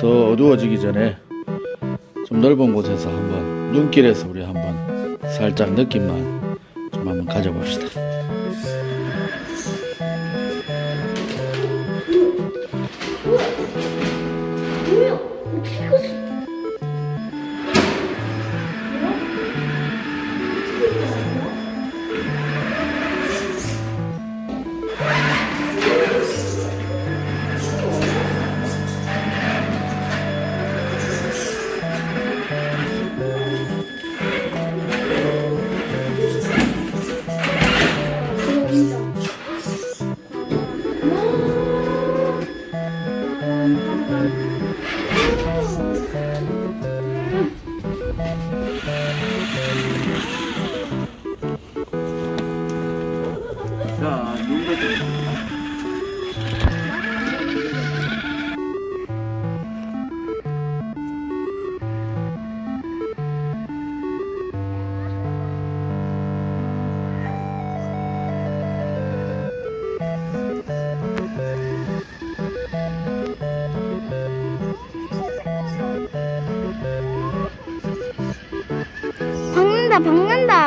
더 어두워지기 전에 좀 넓은 곳에서 한번 눈길에서 우리 한번 살짝 느낌만 좀 한번 가져봅시다. 박는다 박는다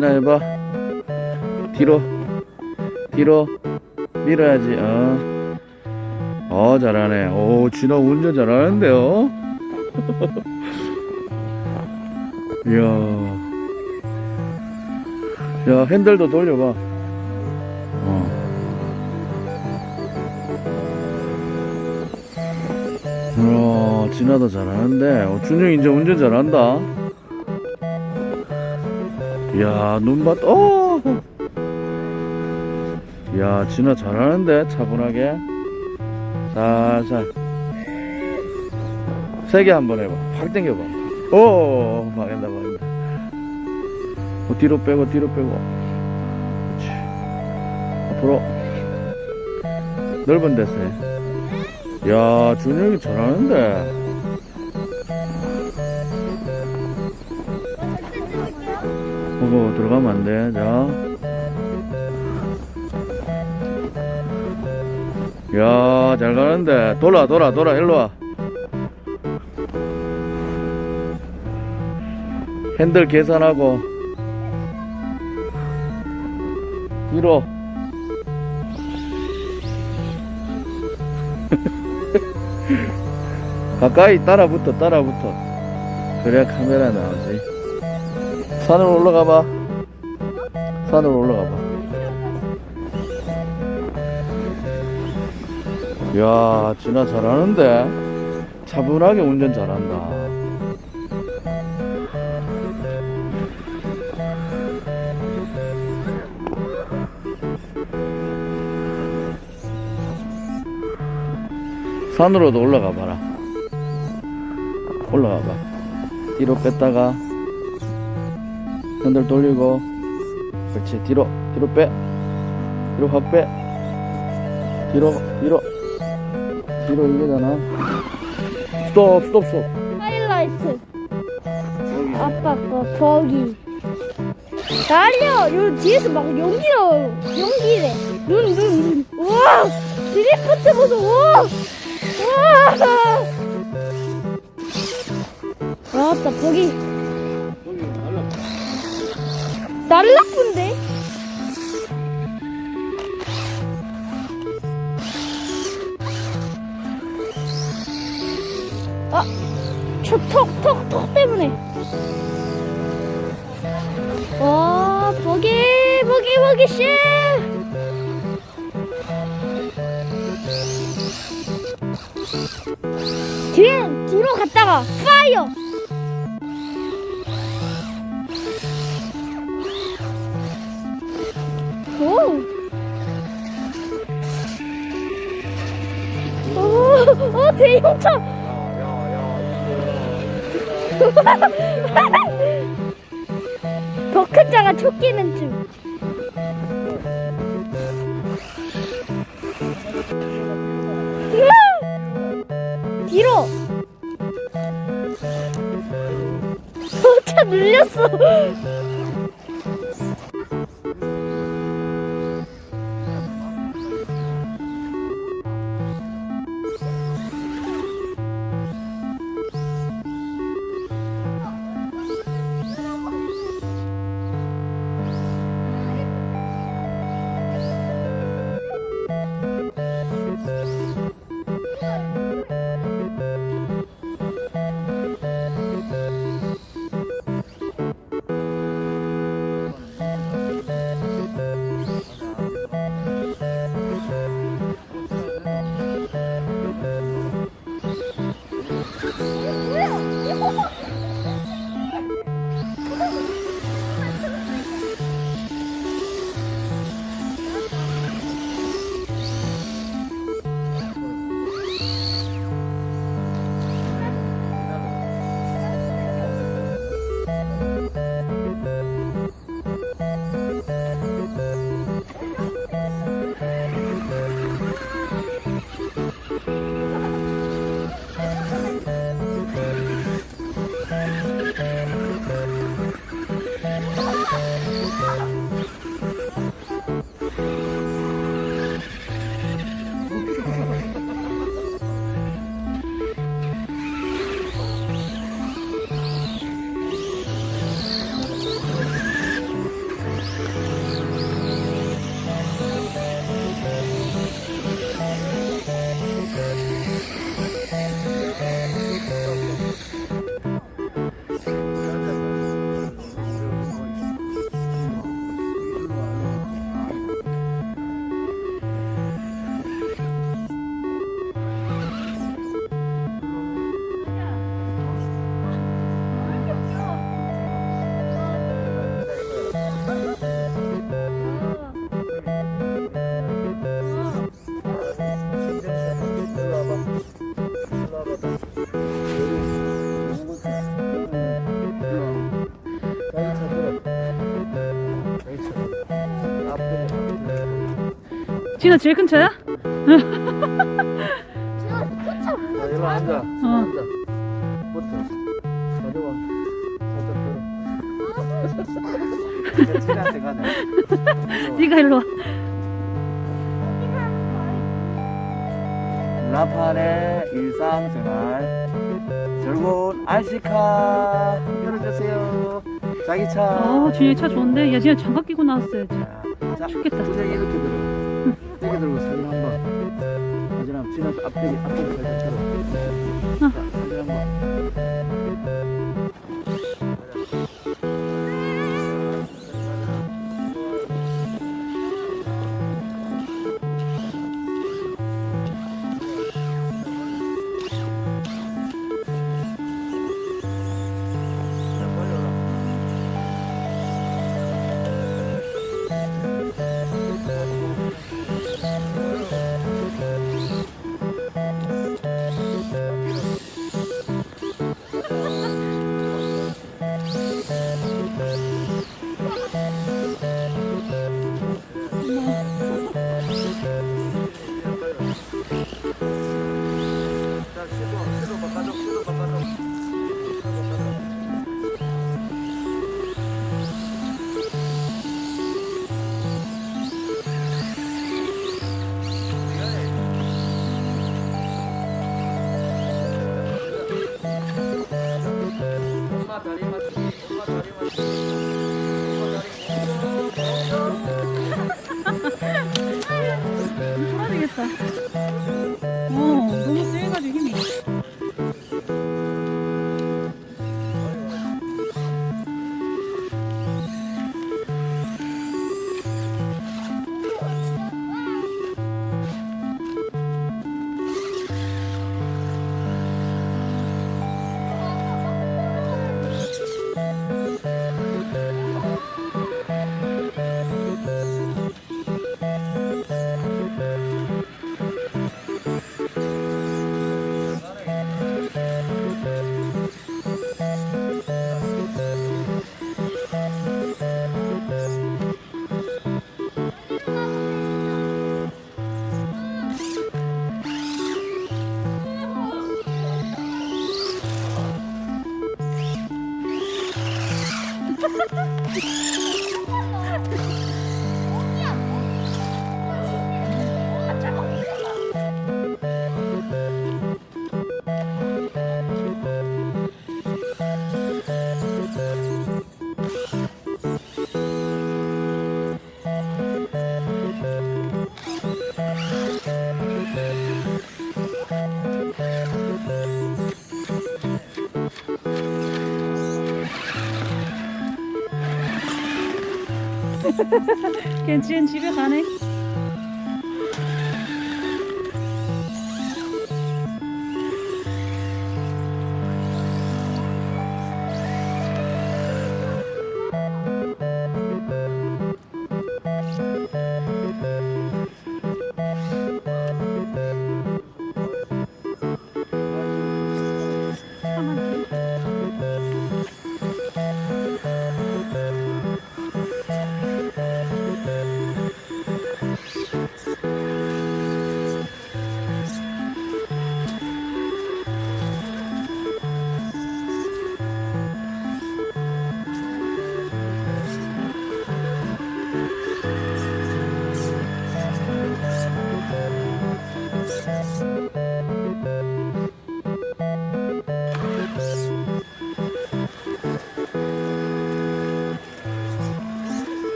지나해봐. 뒤로 뒤로 밀어야지. 어. 어 잘하네. 오 진아 운전 잘하는데요? 이야. 야 핸들도 돌려봐. 어. 어, 진아도 잘하는데, 어, 준영이 이제 운전 잘한다. 이야, 눈밭, 어! 이야, 진아 잘하는데, 차분하게. 살살. 세게 한번 해봐. 확 당겨봐. 오, 망한다, 망한다. 어, 뒤로 빼고, 뒤로 빼고. 그렇지. 앞으로. 넓은 데서 해. 야, 준영이 잘하는데. 보고 들어가면 안 돼. 자. 야, 잘 가는데. 돌아, 돌아, 돌아. 일로 와. 핸들 계산하고. 뒤로. 가까이 따라붙어 따라붙어 그래야 카메라 나오지 산으로 올라가 봐. 산으로 올라가 봐 야 진아 잘하는데? 차분하게 운전 잘한다. 산으로도 올라가 봐라. 올라가 봐. 뒤로 뺐다가 핸들 돌리고 그렇지 뒤로 뒤로 빼 뒤로 확 빼 뒤로 뒤로 뒤로 이거잖아 스톱 스톱 스톱 하이라이트. 아빠 거 버기. 달려. 요 뒤에서 막 연기로 연기래. 눈눈 눈. 우와. 드리프트 보소. 우와. 우와. 아따 버기. 날라쁜데? 아, 저 턱, 턱, 턱 때문에. 와, 버기, 버기, 버기 씨. 뒤에, 뒤로 갔다가, 파이어. 오, 오, 대형차. 버크자가 쫓기는 중. 뒤로. 어, 차 눌렸어. 진아 제일 큰 차야? 제가 포차 자, 일로 앉아. 어. 앉아. 붙어. 가져와. 살짝 들어. 친한테 가자. 네가 일로 와. 라판의 일상생활. 즐거운 알시카 열어주세요. 자기 차. 어, 진이 차 좋은데? 야, 진아 장갑 끼고 나왔어야지. 자, 자, 춥겠다. 구석이 이렇게 들어. 이렇게 들고 사진 한 번. 이제는 지나서 앞뒤 앞뒤 살짝 들어. 자, 사진 한 번. 되겠다. 어, 너무 세가지고 지은 집에 가네.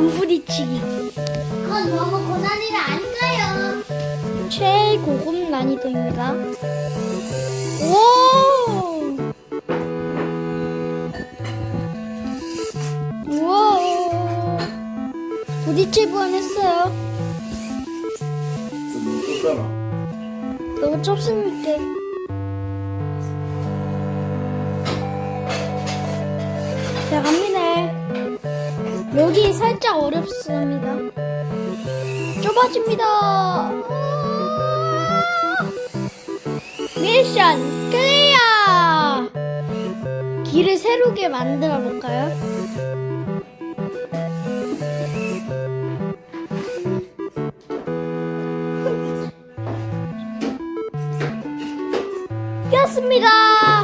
안 부딪히기. 그건 너무 고난이라 아닌가요? 최고급 난이도입니다. 오! 우와! 부딪힐 뻔했어요. 좀 좁잖아. 너무 좁습니까? 살짝 어렵습니다. 좁아집니다. 아! 미션 클리어! 길을 새롭게 만들어 볼까요? 꼈습니다.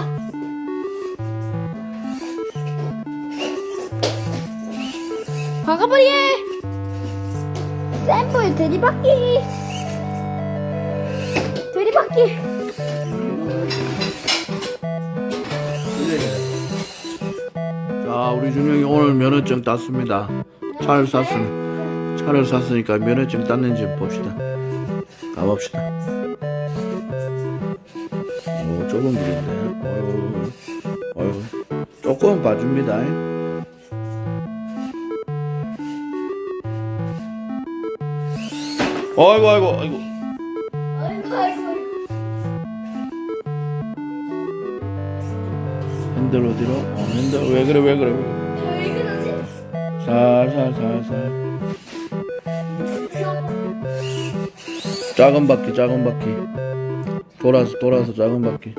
박아버리! 샘플 들이받기! 들이받기! 자, 우리 준영이 오늘 면허증 땄습니다. 차를 샀으니 차를 샀으니까 면허증 땄는지 봅시다. 가봅시다. 오, 좁은 길인데. 어휴, 어휴, 조금 봐줍니다. 아이고, 아이고, 아이고. 아이고, 아이고. 핸들 어디로? 어, 핸들 왜 그래, 왜 그래, 왜 그러지? 살살, 살살. 작은 바퀴, 작은 바퀴. 돌아서, 돌아서, 작은 바퀴.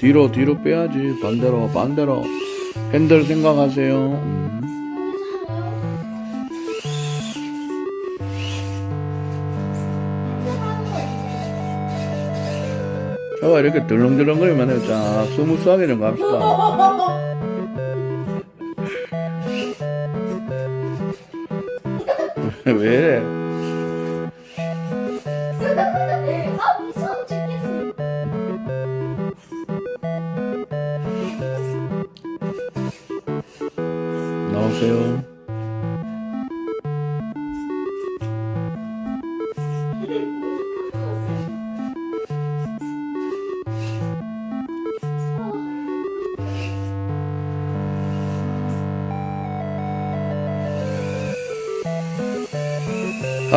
뒤로, 뒤로 빼야지. 반대로, 반대로. 핸들 생각하세요. 음. 저가 이렇게 덜렁덜렁거리면. 자, 스무스하게 좀 갑시다. 왜 이래? 아, 무서워. 나오세요.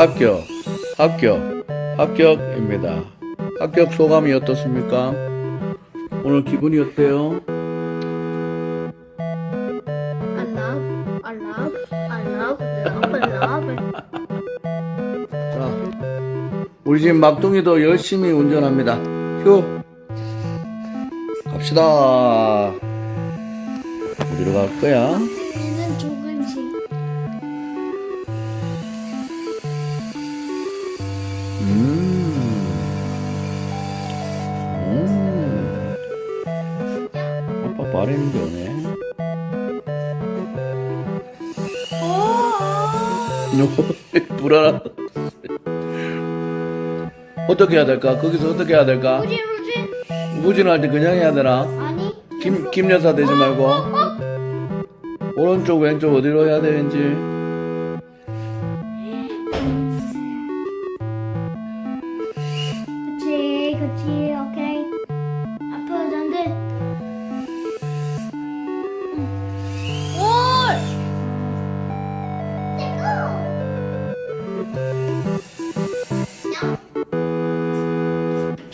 합격, 합격, 합격입니다. 합격 소감이 어떻습니까? 오늘 기분이 어때요? I love, I love, I love, I love. 자, 우리 집 막둥이도 열심히 운전합니다. 휴. 갑시다. 어디로 갈 거야? 아랜드 오네. 어, 아. 불안하 어떻게 해야 될까? 거기서 어떻게 해야 될까? 우진 우진 무진할 때 그냥 해야 되나? 아니 김, 김 여사 되지 어, 말고. 어, 오른쪽, 왼쪽 어디로 해야 되는지. 네, 그치 그치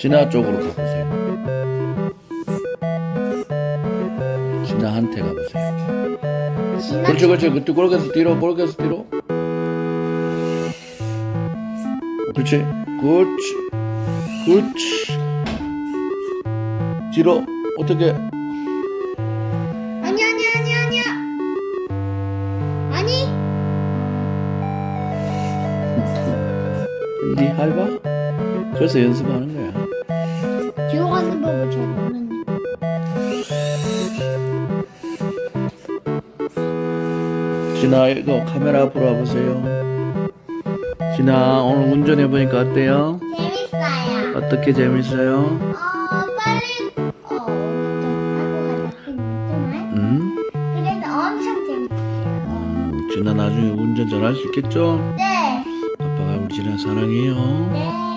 진아 쪽으로 가보세요. 진아한테 가보세요. 그렇지, 그렇지. 그때 그렇게서 뒤로, 그렇게서 뒤로. 그렇지. 그렇지. 그렇지. 뒤로. 어떻게. 아니 아니 아니 아니야. 아니. 니 할바? 그래서 연습하는 거야. 진아, 이거 카메라 앞으로 와보세요. 진아, 오늘 운전해 보니까 어때요? 재밌어요. 어떻게 재밌어요? 어, 빨리, 어, 운전하고 가긴 했지만, 응? 그래도 엄청 재밌어요. 음, 진아 나중에 운전 잘할 수 있겠죠? 네, 아빠가 우리 진아 사랑해요. 네.